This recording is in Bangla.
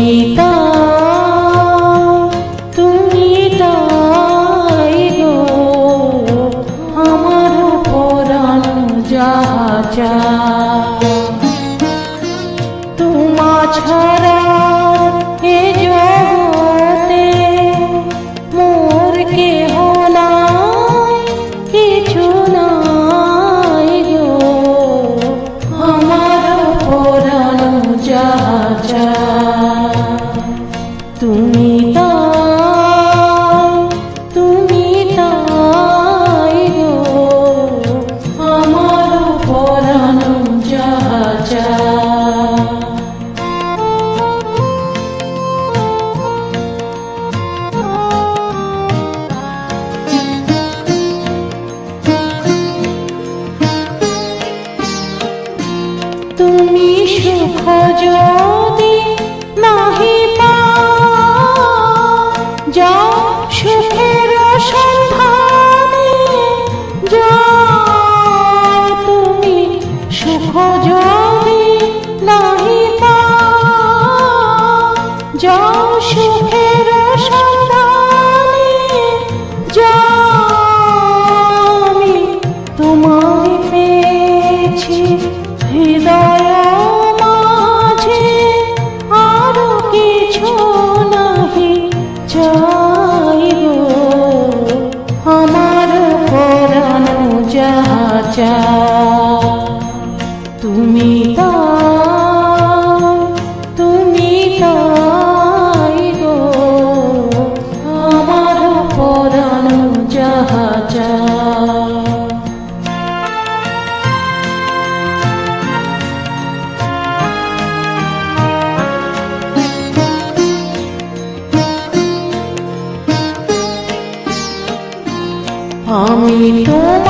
তুমি তা তুমি তাই গো আমার পরাণ যা তোমা ছড়া তুমি সুখ যদি না আশা তুমি তুমি তাই গো। আমার পরাণ যাহাজা আমি তোমার